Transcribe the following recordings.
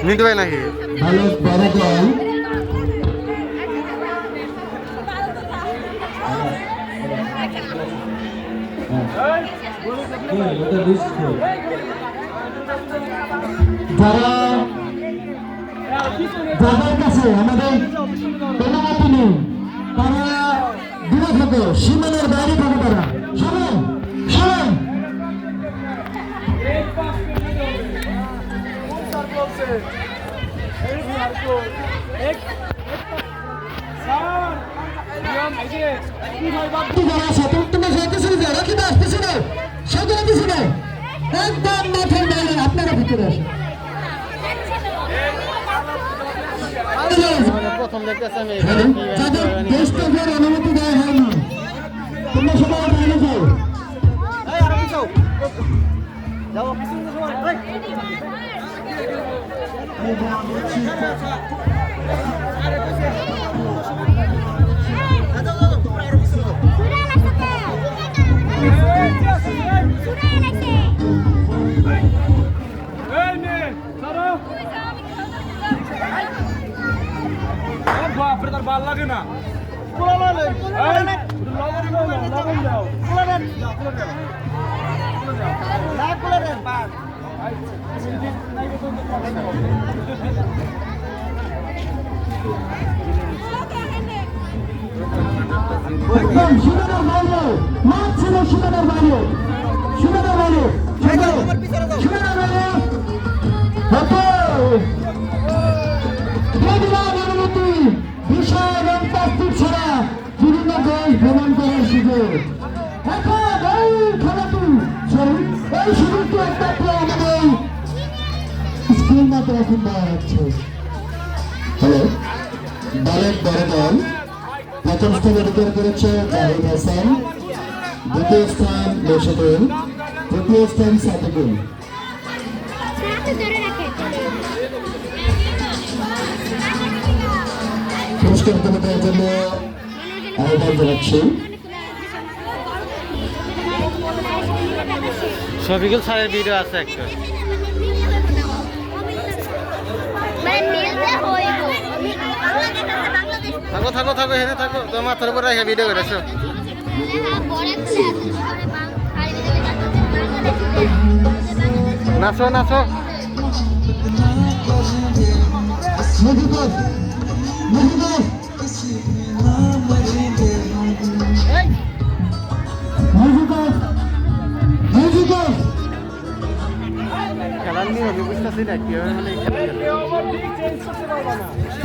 মিন্টু ভাই নাকি? বালক বড় দল যারা যাদের কাছে আমাদের সীমানার বাইরে থাকো তারা। শোনেন শোনেন যারা তোমরা যাইতেছে যারা কিন্তু আসতেছে না সেগুলো কিছু না। একদম মাঠের বাইরে আপনারা ভিতরে আসেন। যাদের দেশ থেকে বাপরে তার ভালো লাগে না লবণ দাও একদম সীমানার বাইরে মাঠ ছিল সীমানার বাইরে সীমানার বাইরে সীমানার বাইরে স্কুল মাত্র এখন দেওয়া হচ্ছে হ্যালো বালেক বড় দল প্রথম স্থান অধিকার করেছে জাহিদ হাসান। দ্বিতীয় স্থান রশিদুল তৃতীয় স্থান সাদিকুল। পুরস্কার তুলে দেওয়ার জন্য আহ্বান জানাচ্ছি। শফিকুল স্যারের ভিডিও আছে একটা। থাকো থাকো থাকো এখানে থাকো। তোমার মাথার উপর রেখে ভিডিও করেছ নাচো নাচো। মুজিবুর মুজিবুর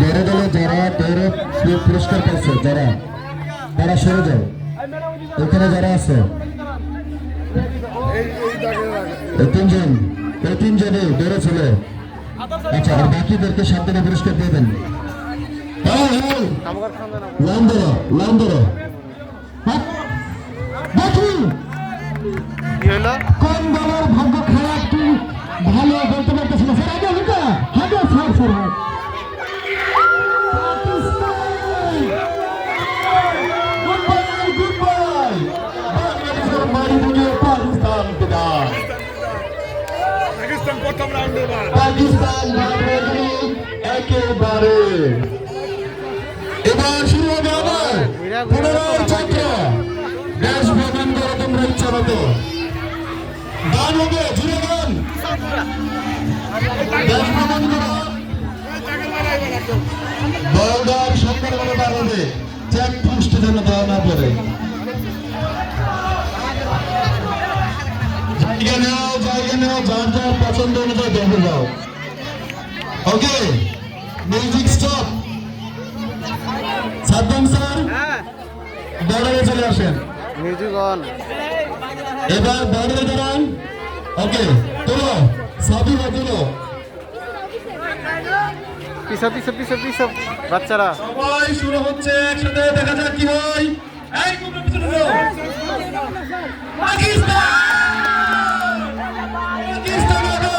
বেড়ে দলে যারা দৌড়ে পুরস্কার পেয়েছে যারা তারা সরে যাও। এখানে যারা আছে। তিনজন এই তিনজনে দৌড়ে ছিল আচ্ছা আর বাকিদেরকে সাবধানে পুরস্কার দিয়ে দেন। হ্যাঁ হ্যাঁ ধরো ধরো। কোন দলের ভাগ্য খারাপ কি? ভালো বলতে স্যার হ্যাঁ। পাকিস্তান, একেবারে। এবার শুরু হবে আবার। পুনরায় চক্র। দেশ ভ্রমণ করো তোমরা ইচ্ছা মতো। গান হবে জুড়ে গান। দেশ ভ্রমণ করো বলদার সরকার বার চেক পোস্ট যেন দেওয়া না পড়ে। জায়গা নেও জায়গা নেও যার যার পছন্দ অনুযায়ী দেখে যাও। Okay music stop Saddam sir হ্যাঁ। বর্ডারে চলে আসেন। Music on. এবার বর্ডারে দাঁড়ান। ওকে তোলো। পিসব পিসব পিসব পিসব বাচ্চারা সবাই শুরু হচ্ছে একসাথে দেখা যাক কি হয় পাকিস্তান পাকিস্তান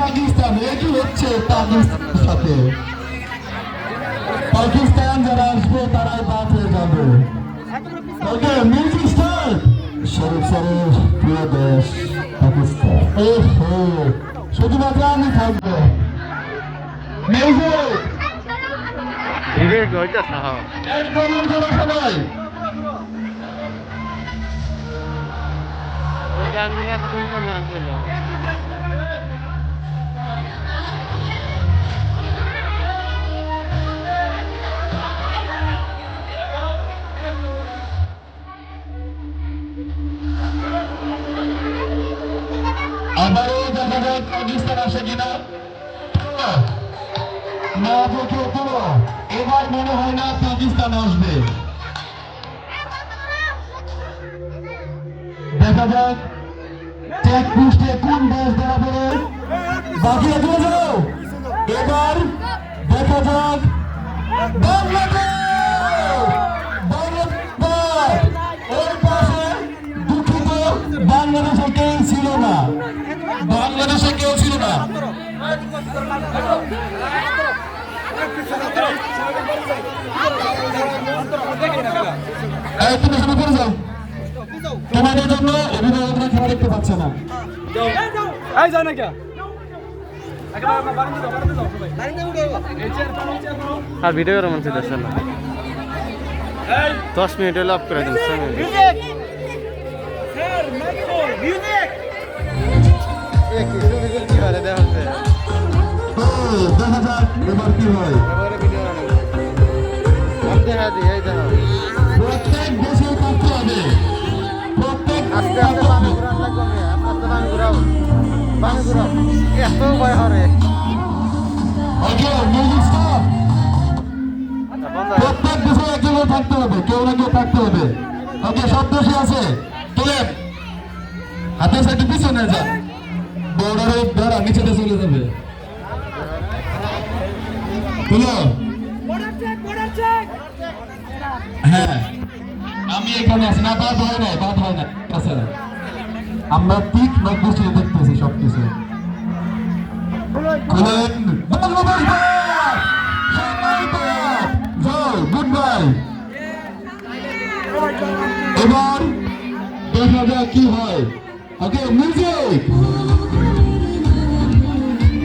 পাকিস্তান হচ্ছে পাকিস্তানের সাথে পাকিস্তান যারা আসবে তারাই বাদ হয়ে যাবে। ওকে মিউজিক স্টার্ট শরীফ শরীফ, প্রিয় দেশ, পাকিস্তান। শুধুমাত্র আমি থাকব। সবাই। আসে কিনা? না দেখে তো। এবার মনে হয় না পাকিস্তান আসবে। দেখা যাক চেক পোস্টে কোন দেশ ধরা পড়ে। বাকি এগিয়ে এবার দেখা যাক বাংলাদেশ বাংলাদেশে কেউ ছিল না। এই তুমি শুরু করে যাও তোমাদের জন্য অভিভাবকরা খেলা দেখতে পাচ্ছে না। এই যায় কে আর ভিডিও করে মন চাইতেছে না। দশ মিনিট হলে অফ করে দিন দেখা যাক এবার কি হয় এবারে ভিডিও আমি দেখা দিই এই দেখো প্রত্যেক দেশে থাকতে হবে প্রত্যেক আস্তে আস্তে বামে ঘুরান লাগবে আমি আস্তে বামে ঘুরাও বামে ঘুরাও এত ভয় হরে ওকে মিউজিক স্টপ প্রত্যেক দেশে একজন থাকতে হবে কেউ না কেউ থাকতে হবে ওকে সব দেশে আছে তোলেন হাতে সাইডে পিছনে যান বর্ডারে দাঁড়া নিচেতে চলে যাবে। তুলো হ্যাঁ। আমি এখানে আছি। না হয় নাই, বাদ হয় না আছে আমরা ঠিক নক দৃষ্টি দেখতেছি সব খুলেন। বাংলাদেশ বাদ! সবাই বাদ! যাও গুড বাই এবার দেখা যাক কি হয়। ওকে মিউজিক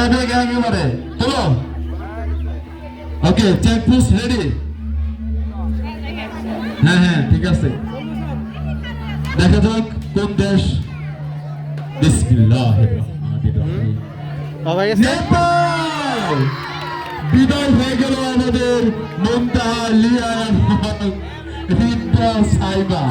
হ্যাঁ বেগ একেবারে চলো ওকে চেক পোস্ট রেডি হ্যাঁ হ্যাঁ ঠিক আছে দেখা যাক কোন দেশ বিদায় হয়ে গেল আমাদের মমতাহা লিয়ান সাইবা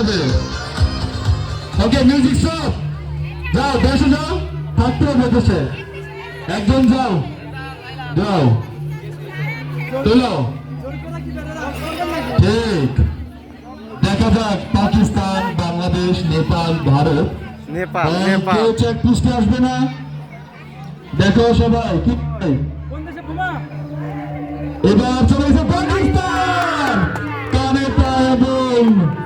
হবে। ওকে মিউজিক স্টপ যাও দেশে যাও। থাকতে হবে দেশে একজন যাও। যাও। তুলো। ঠিক। দেখা যাক পাকিস্তান বাংলাদেশ নেপাল ভারত। নেপাল আর নেপাল। কেউ চেক পোস্টে আসবে না? দেখো সবাই কি হয়? এবার চলে গেছে পাকিস্তান। কানে পায়ে বোম।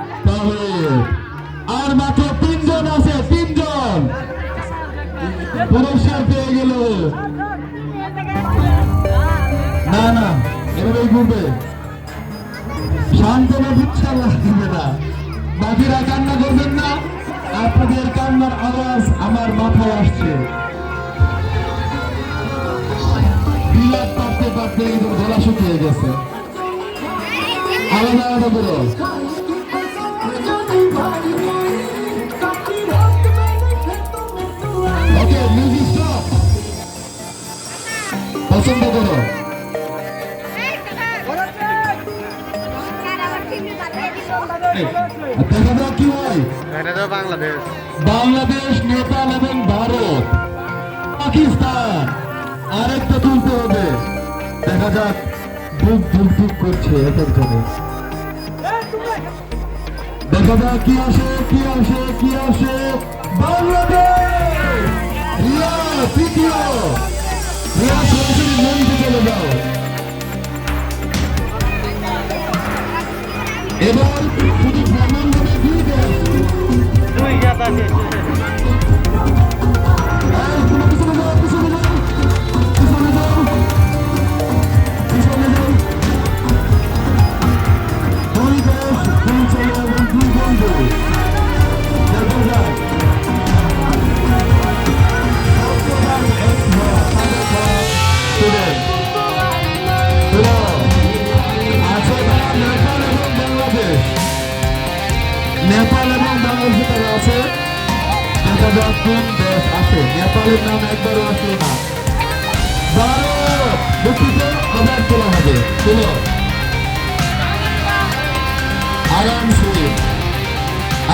পুরস্কার পেয়ে গেল। না না এভাবেই ঘুরবে। শান্তনা বুচ্ছা লাগবে না বাকিরা কান্না করবেন না। আপনাদের কান্নার আওয়াজ আমার মাথায় আসছে। বিলাপ পারতে পারতে একদম গলা শুকিয়ে গেছে। আলাদা আলাদা করে আর কি বাংলাদেশ, নেপাল এবং ভারত। পাকিস্তান, আরেকটা তুলতে হবে। দেখা যাক ধুক ধুক ধুক করছে এক একজনে দেখা যাক, কি আসে কি আসে কি আসে। বাংলাদেশ! চলে যাও। এবার দুই জাত আছে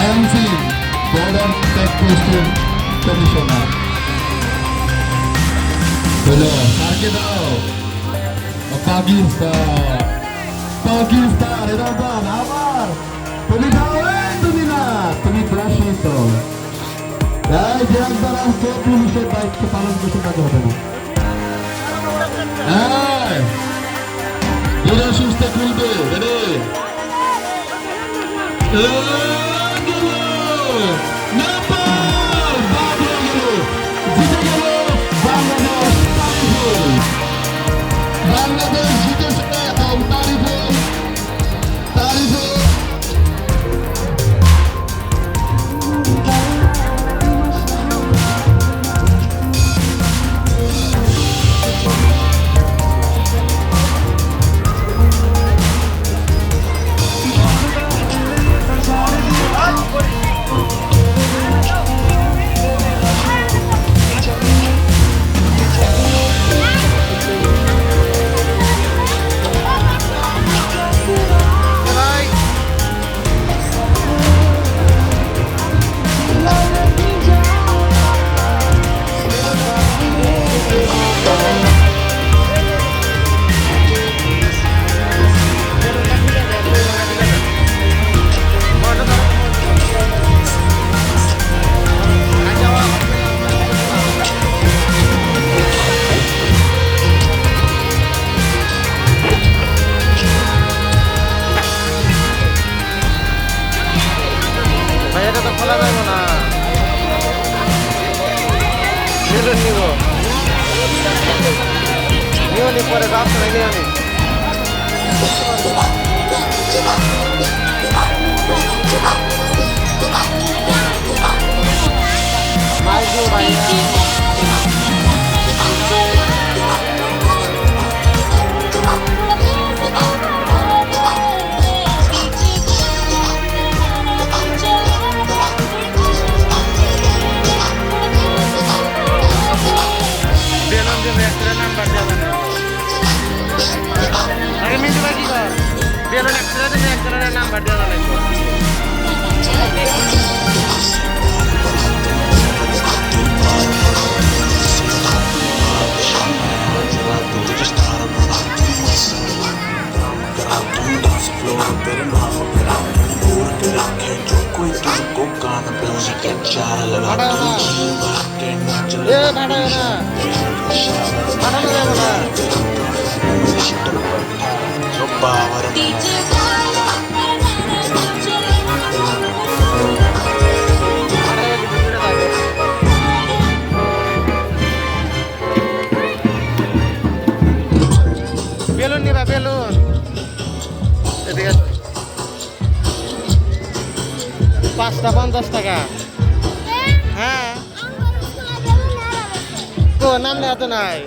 আয়াম সিং বর্ডার চেকপোস্টের কমিশনার হলো কাকে দাও? পাকিস্তান। পাকিস্তান এরা বান আবার তুমি খাও এই তুমি না তুমি প্রশ্নিত এই যে একবার আসছে পুলিশের দায়িত্ব পালন করতে তাকে হবে না। এই, ধীরে খুলবে রে নিও নি পরে রাস্তা নাই নিও নি মাইকু একটা নাম্বার দেওয়া লাগবে এ ভাড়া না পাঁচটা পঞ্চাশ টাকা। হ্যাঁ? তো নাম নেওয়া তো নাই।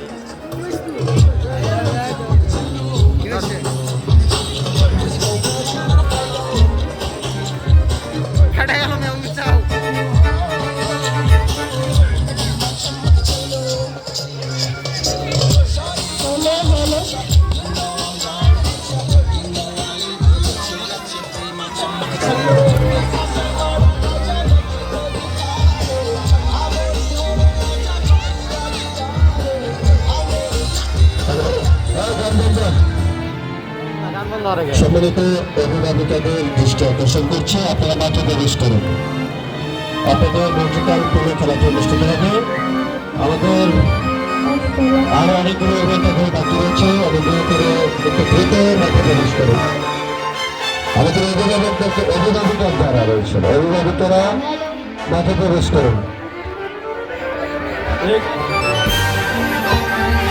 সম্মানিত অভিভাবকদের দৃষ্টি আকর্ষণ করছে আপনারা মাঠে প্রবেশ করুন। আপনাদের মিউজিক্যাল পুরো খেলাটি অনুষ্ঠিত হবে আমাদের আরও অনেকগুলো ইভেন্ট এখানে বাকি রয়েছে অনুগ্রহ করে একটু দ্রুত মাঠে প্রবেশ করুন। আমাদের অভিভাবকদের অভিভাবক যারা রয়েছেন অভিভাবকরা মাঠে প্রবেশ করুন।